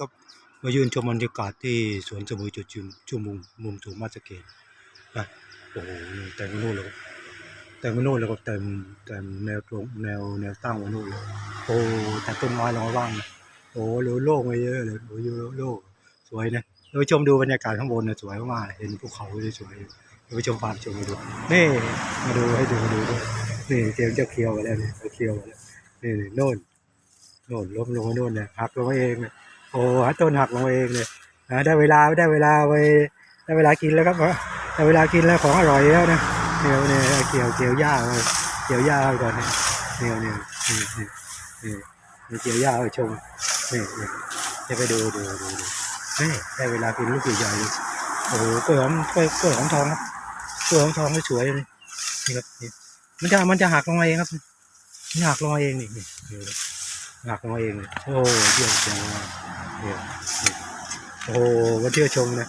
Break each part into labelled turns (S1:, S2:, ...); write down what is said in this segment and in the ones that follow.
S1: ก็มายืนชมบรรยากาศที่สวนสมุยจุดจุมจุมุมมุมสูงมาสเกตนะโอ้โหเต็มไปนู่นเลยครับเต็มไปนู่นเลยครับเต็มเต็มแนวตรงแนวแนวตั้งไว้นู่นเลยโอ้แต่ต้นไม้ลงมาบ้างโอ้โหโล่งไปเยอะเลยโอ้โหโล่งสวยนะเราไปชมดูบรรยากาศข้างบนนะสวยมากเห็นภูเขาสวยๆเราไปชมความชมมาดูนี่มาดูให้ดูมาดูด้วยนี่เตรียมจะเคียวไปแล้วนี่เคียวไปแล้วนี่โน่นโน่นล้มลงโน่นเนี่ยหักลงมาเองเนี่ย โอ้หาต้นหักลงมาเองเลยนะได้เวลาได้เวลาไปได้เวลากินแล้วครับได้เวลากินแล้วของอร่อยแล้วนะเดี๋ยวเนี่ยเกี่ยวเกี่ยวหญ้าเกี่ยวหญ้าก่อนเนี่ยเดี๋ยเนี่ยนี่นี่นี่นี่เกี่ยวหญ้าไปชมนี่นี่จะไปดูดูดูดูนี่ได้เวลากินลูกใหญ่ๆเลยโอ้โหกล้วยหอมกล้วยกล้วยหอมทองครับกล้วยหอมทองสวยเลยนี่ครับนี่มันจะมันจะหักลงมาเองครับมันหักลงมาเองนี่นี่นี่หักลงมาเองโอ้เยี่ยมจัง เนี่ยนี่โอ้มาเที่ยวชมนะ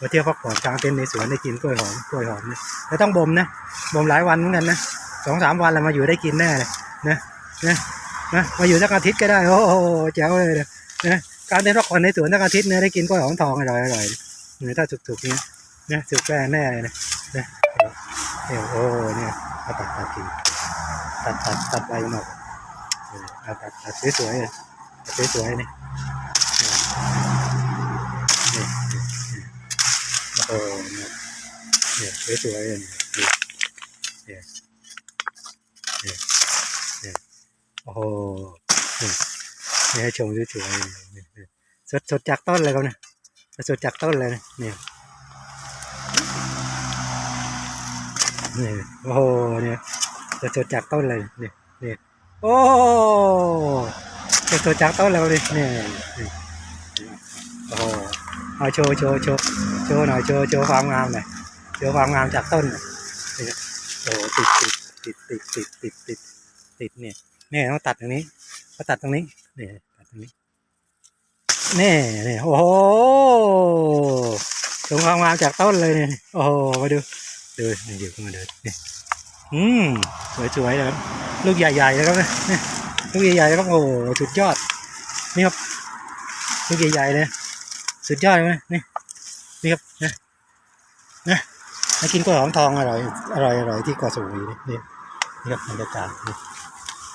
S1: มาเที่ยวพักผ่อนกลางเต็นท์ในสวนได้กินกล้วยหอมกล้วยหอมเนี่ยแล้วต้องบ่มนะบ่มหลายวันเหมือนกันนะสองสามวันแล้วมาอยู่ได้กินแน่เลยนะนะนะมาอยู่สักอาทิตย์ก็ได้โอ้โหแจ๋วเลยนะนะการเต็นท์พักผ่อนในสวนสักอาทิตย์เนี่ยได้กินกล้วยหอมทองอร่อยอร่อยเนี่ยถ้าสุกๆเนี้ยนะสุกแน่แน่เลยนะนะเนี่ยโอ้เนี่ยเอาตัดตัดกินตัดตัดตัดใบมันออกเอาตัดตัดสวยๆเลยตัดสวยๆนี่นี่นี่นี่ โอ้โหเนี่ยเนี่ยสวยๆเลยนี่เนี่ยเนี่ยเนี่ยโอ้โหนี่นี่ให้ชมสวยๆเนี่นี่สดสดจากต้นเลยครับเนี่ยสดจากต้นเลยเนี่ยนี่โอ้โหเนี่ยสดสดจากต้นเลยเนี่ยเนี่ยโอ้เก็บตัวจากต้นแล้วดิเนี่ย โอ้โหโชว์โชว์โชว์โชว์หน่อยโชว์โชว์ความงามหน่อยโชว์ความงามจากต้นโอ้โหติดติดติดติดติดติดติดเนี่ยเนี่ยต้องตัดตรงนี้เขาตัดตรงนี้เนี่ยตัดตรงนี้เนี่ยเนี่ยโอ้โหชมความงามจากต้นเลยเนี่ยโอ้โหมาดูดูนี่เดี๋ยวมาเดินนี่อืมสวยๆนะครับลูกใหญ่ๆนะครับลูกใหญ่ๆเลยครับโอ้โหสุดยอดนี่ครับลูกใหญ่ๆเลย สุดยอดเลยนะนี่นี่ครับนะนะมากินกล้วยหอมทองอร่อยอร่อยอร่อยที่เกาะสมุยนี่นี่นี่ครับบรรยากาศนี่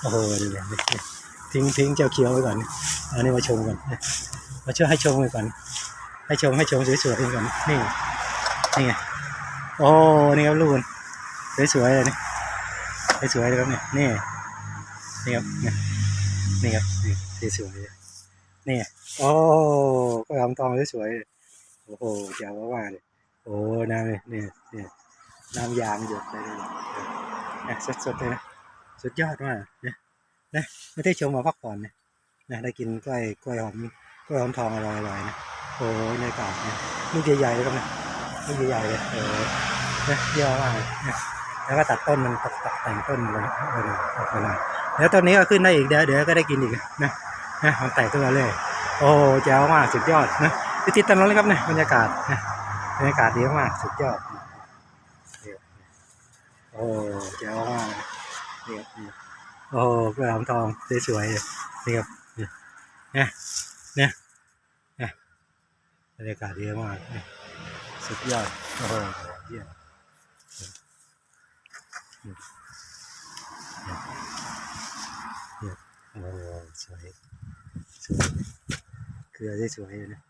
S1: โอ้โหนี่นี่ทิ้งทิ้งเจ้าเขียวไว้ก่อนอันนี้มาชมกันนมาช่วยให้ชมไว้ก่อน ให้ชมให้ชมสวยๆก่อนนี่นี่ไงโอ้นี่ครับลูกมันสวยๆเลยนี่สวยๆเลยครับเนี่ยนี่นี่ครับนี่ยนี่ครับนี่สวยๆเลย นี่โอ้ก็ทำตองสวยๆโอ้โหแจ๋วมากเลยโอ้น้ำเนี่ยเนี่ยเนี่ยน้ำยางหยดเลยเนี่ยสดๆเลยนะสุดยอดมากเนี่ยนะไม่ได้ชมมาพักผ่อนเนี่ยนะได้กินกล้วยกล้วยหอมกล้วยหอมทองอร่อยๆนะโอ้ในอากาศเนี่ยลูกใหญ่ๆเลยครับนี่ยลูกใหญ่ๆเลยโอ้นะเยอะมากเลยนะแล้วก็ตัดต้นมันตัดตัดแต่งต้นเลยเอาไปหน่อยเอาไปหน่อยแล้วต้นนี้ก็ขึ้นได้อีกเดี๋ยวเดี๋ยวก็ได้กินอีกนะ นะมันแตกขึ้นมาเลย โอ้แจ๋วมากสุดยอดนะไปติดตามน้องเลยครับเนี่ยบรรยากาศนะบรรยากาศดีมากสุดยอดโอ้แจ๋วมากเนี่ยเนี่ยโอ้กระหำทองสวยๆเลยนี่ครับเนี่ยเนี่ยเนี่ยบรรยากาศดีมากเนี่ยสุดยอดโอ้โหเยี่ยมโอ้สวยสวย เกลือสวยเลยนะ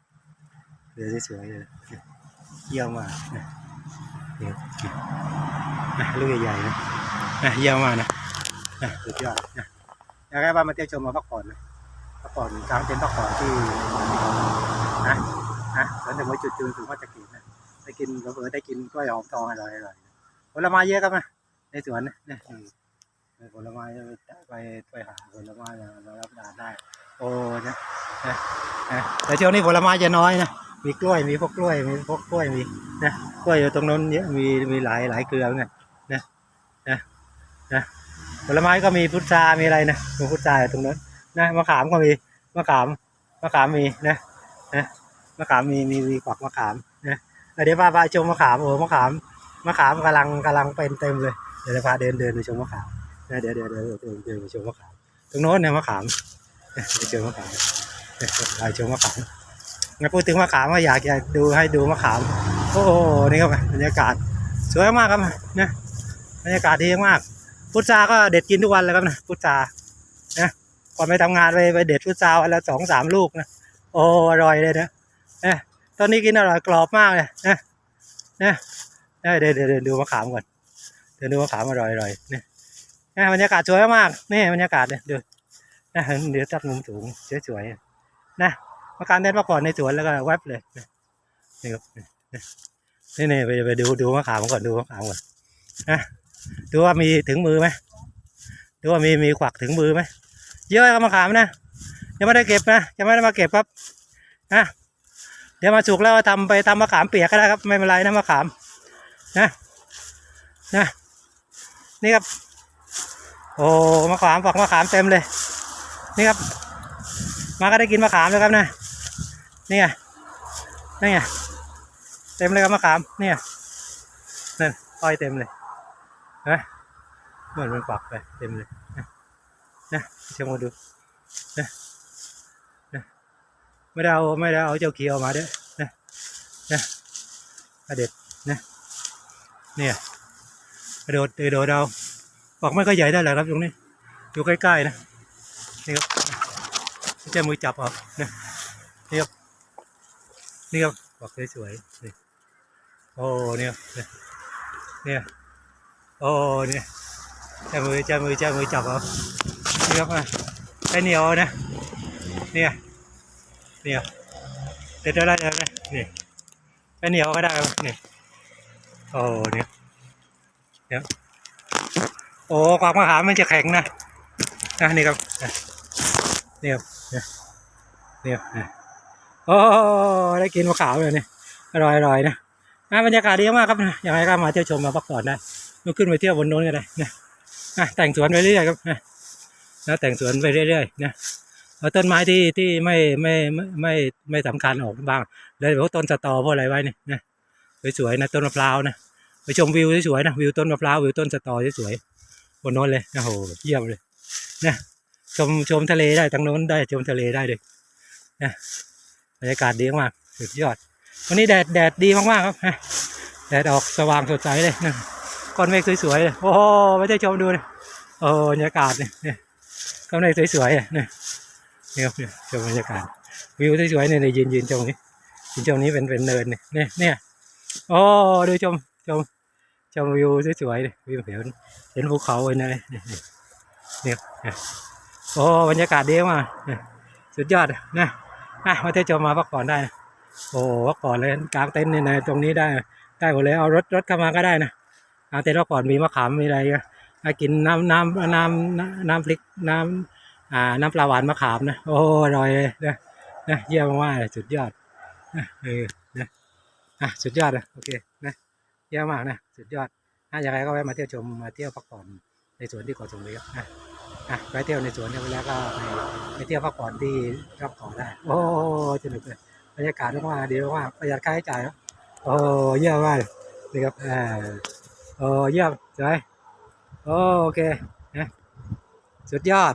S1: เกลือสวยเลยเยี่ยมมากนะเนี่ยนะลูกใหญ่ๆนะนะเยี่ยมมากนะนะสุดยอดนะอยากให้บ้านมาเที่ยวชมมาพักผ่อนนะพักผ่อนกลางเต็นท์พักผ่อนที่นะนะแล้วถึงไว้จุดจืนถึงว่าจะกินนะได้กินเผลอได้กินกล้วยหอมทองอร่อยๆผลไม้เยอะครับนะในสวนนะเนี่ยผลไม้ไปไปหาผลไม้มารับประทานได้ โอ้นะนะนะแต่ช่วงนี้ผลไม้จะน้อยนะมีกล้วยมีพวกกล้วยมีพวกกล้วยมีนะกล้วยอยู่ตรงนั้นเยอะมีมีหลายหลายเครือเนี่ยนะนะนะผลไม้ก็มีพุทรามีอะไรนะมีพุทราอยู่ตรงนั้นนะมะขามก็มีมะขามมะขามมีนะนะมะขามมีมีมีกวักมะขามนะเดี๋ยวพาไปชมมะขามโอ้มะขามมะขามกำลังกำลังเป็นเต็มเลยเดี๋ยวพาเดินเดินไปชมมะขามนะเดี๋ยวเดี๋ยวเดี๋ยวเดี๋ยวเดี๋ยวไปชมมะขามตรงโน้นเนี่ยมะขาม เจอมะขามไปชมมะขามงั้นพูดถึงมะขามว่าอยากจะดูให้ดูมะขาม โอ้โหนี่ครับบรรยากาศสวยมากครับนะบรรยากาศดีมาก พุทราก็เด็ดกินทุกวันเลยครับนะพุทรานะก่อนไปทำงานไปไปเด็ดพุทราวันละสองสามลูกนะโอ้อร่อยเลยนะนะตอนนี้กินอร่อยกรอบมากเลยนะนะนะเดี๋ยวเดี๋ยวเดี๋ยวดูมะขามก่อนเดี๋ยวดูมะขามอร่อยอร่อยนี่บรรยากาศสวยมากนี่บรรยากาศเนี่ยดูน เดี๋ยวจัดมุมสูงสวยๆนะมาการเดินมาก่อนในสวนแล้วก็แวบเลยนี่ครับนี่นี่ไปไปดูดูมะขามก่อนดูมะขามก่อนนะดูว่ามีถึงมือไหมดูว่ามีมีขวักถึงมือไหมเยอะครับมะขามนะยังไม่ได้เก็บนะยังไม่ได้มาเก็บครับนะเดี๋ยวมาสุกแล้วทำไปทำมะขามเปียกก็ได้ครับไม่เป็นไรนะมะขามนะนะนี่ครับ โอ้มะขามฝักมะขามเต็มเลย นี่ครับ มาก็ได้กินมะขามแล้วครับนะนี่ไงนี่ไงเต็มเลยครับมะขามนี่ยนั่นอ้อยเต็มเลยนะเหมือนมันปักไปเต็มเลยนะนะเชมมาดูนะนะไม่ได้เอาไม่ได้เอาเจ้าเขียวมาด้วยนะนะกระเด็ดนะเนี่ยกระโดดกระโดดเอาปักไม่ก็ใหญ่ได้แหละครับตรงนี้อยู่ใกล้ๆนะ นี่ครับไม่ใช่มือจับเอานะนี่ครับนี่ครับปักสวยๆนี่โอ้เนี่ยเนี่ยโอ้เนี่ยจับมือจับมือจับมือจับเอานี่ครับอะไอ้เหนียวนะเนี่ยเนี่ยเด็ดได้แล้วนะนี่ไอ้เหนียวก็ได้นี่โอ้เนี่ยเนี่ยโอ้ความมะขามมันจะแข็งนะนะนี่ครับอะ นี่ครับเนี่ยเนี่ยอะโอ้ได้กินมะขามเลยเนี่ยอร่อยอร่อยนะอะบรรยากาศดีมากครับนะยังไงก็มาเที่ยวชมมาพักผ่อนได้ลุกขึ้นไปเที่ยวบนโน้นก็ได้นะอะแต่งสวนไปเรื่อยครับนะนะแต่งสวนไปเรื่อยๆนะเอาต้นไม้ที่ที่ไม่ไม่ไม่ไม่ไม่สำคัญออกบ้างเลยพวกต้นสตอพวกอะไรไว้เนี่ยนะสวยๆนะต้นมะพร้าวนะไปชมวิวสวยๆนะวิวต้นมะพร้าววิวต้นสตอสวยๆบนโน้นเลยโอ้โหเยี่ยมเลยนะ ชมชมทะเลได้ทางโน้นได้ชมทะเลได้เลยนะบรรยากาศดีมากสุดยอด วันนี้แดดแดดดีมากๆครับแดดออกสว่างสดใสเลยนะก้อนเมฆสวยๆเลยโอ้โหไม่ได้ชมดูเลยโอ้บรรยากาศเนี่ยเนี่ยก้อนเมฆสวยๆเนี่ยเนี่ยเนี่ยเนี่ยชมบรรยากาศวิวสวยๆเนี่ยเนี่ยยืนยืนตรงนี้ยืนตรงนี้เป็นเป็นเนินเนี่ยเนี่ยเนี่ยโอ้ดูชมชมชมวิวสวยๆเลยวิวเห็นเห็นภูเขาเลยนะเนี่ย โอ้บรรยากาศดีมากสุดยอดนะอะมาเที่ยวชมมาพักผ่อนได้นะโอ้ว่าก่อนเลยกลางเต็นท์เนี่ยนะตรงนี้ได้ได้หมดเลยเอารถรถเข้ามาก็ได้นะกลางเต็นท์ว่าก่อนมีมะขามมีอะไรก็ให้กินน้ำน้ำน้ำน้ำพริกน้ำอ่าน้ำปลาหวานมะขามนะโอ้อร่อยเลยนะนะเยี่ยมมากเลยสุดยอดนะเออนะอะสุดยอดเลยโอเคนะเยี่ยมมากนะสุดยอดถ้าอย่างไรก็แวะมาเที่ยวชมมาเที่ยวพักผ่อนในสวนที่เกาะสมุยครับนะ อะไปเที่ยวในสวนเนี่ยเวลาก็ไปไปเที่ยวพักผ่อนที่รอบเกาะได้ โอ้สนุกเลยบรรยากาศมากๆดีมากๆประหยัดค่าใช้จ่ายครับโอ้เยี่ยมมากนี่ครับอ่าโอ้เยี่ยมใช่ไหมโอเคนะสุดยอด